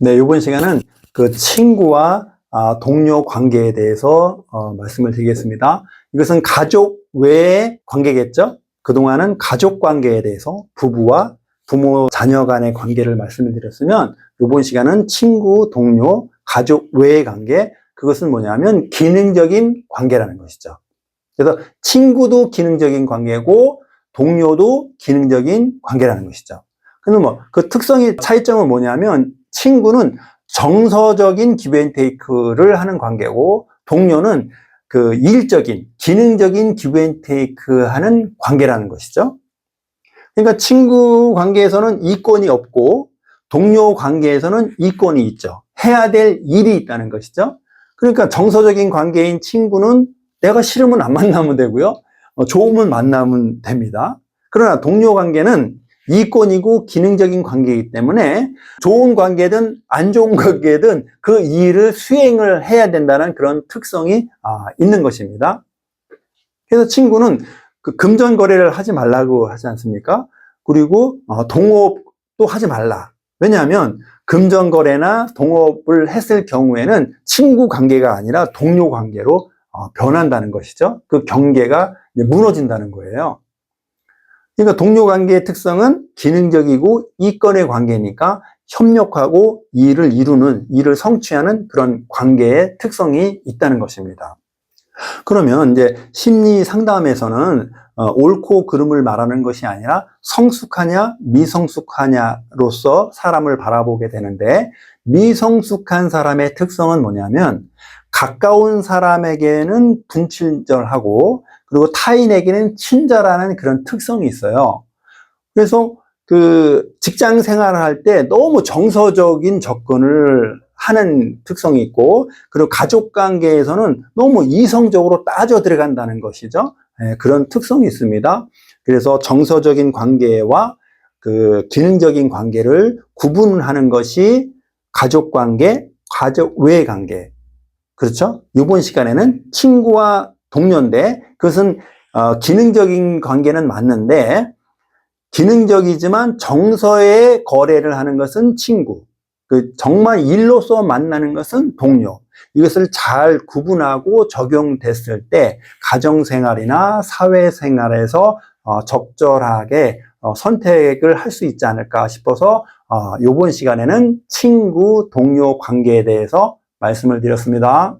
네, 이번 시간은 그 친구와 아, 동료 관계에 대해서 어, 말씀을 드리겠습니다. 이것은 가족 외의 관계겠죠? 그동안은 가족 관계에 대해서 부부와 부모, 자녀 간의 관계를 말씀을 드렸으면 이번 시간은 친구, 동료, 가족 외의 관계, 그것은 뭐냐면 기능적인 관계라는 것이죠. 그래서 친구도 기능적인 관계고 동료도 기능적인 관계라는 것이죠. 근데 뭐그 특성이 차이점은 뭐냐면 친구는 정서적인 기브앤테이크를 하는 관계고 동료는 그 일적인 기능적인 기브앤테이크 하는 관계라는 것이죠. 그러니까 친구 관계에서는 이권이 없고 동료 관계에서는 이권이 있죠. 해야 될 일이 있다는 것이죠. 그러니까 정서적인 관계인 친구는 내가 싫으면 안 만나면 되고요. 어, 좋으면 만나면 됩니다. 그러나 동료 관계는 이권이고 기능적인 관계이기 때문에 좋은 관계든 안 좋은 관계든 그 일을 수행을 해야 된다는 그런 특성이 아, 있는 것입니다. 그래서 친구는 그 금전 거래를 하지 말라고 하지 않습니까? 그리고 어, 동업도 하지 말라. 왜냐하면 금전 거래나 동업을 했을 경우에는 친구 관계가 아니라 동료 관계로 어, 변한다는 것이죠. 그 경계가 무너진다는 거예요. 그러니까 동료 관계의 특성은 기능적이고 이권의 관계니까 협력하고 일을 이루는, 일을 성취하는 그런 관계의 특성이 있다는 것입니다. 그러면 이제 심리 상담에서는 어, 옳고 그름을 말하는 것이 아니라 성숙하냐 미성숙하냐로서 사람을 바라보게 되는데 미성숙한 사람의 특성은 뭐냐면 가까운 사람에게는 분친절하고 그리고 타인에게는 친절하는 그런 특성이 있어요. 그래서 그 직장 생활을 할 때 너무 정서적인 접근을 하는 특성이 있고 그리고 가족 관계에서는 너무 이성적으로 따져 들어간다는 것이죠. 예, 그런 특성이 있습니다. 그래서 정서적인 관계와 그 기능적인 관계를 구분하는 것이 가족 관계, 가족 외 관계. 그렇죠? 이번 시간에는 친구와 동료인데 그것은 어, 기능적인 관계는 맞는데 기능적이지만 정서의 거래를 하는 것은 친구. 그 정말 일로서 만나는 것은 동료. 이것을 잘 구분하고 적용됐을 때 가정생활이나 사회생활에서 어, 적절하게 어, 선택을 할 수 있지 않을까 싶어서 어, 이번 시간에는 친구, 동료 관계에 대해서 말씀을 드렸습니다.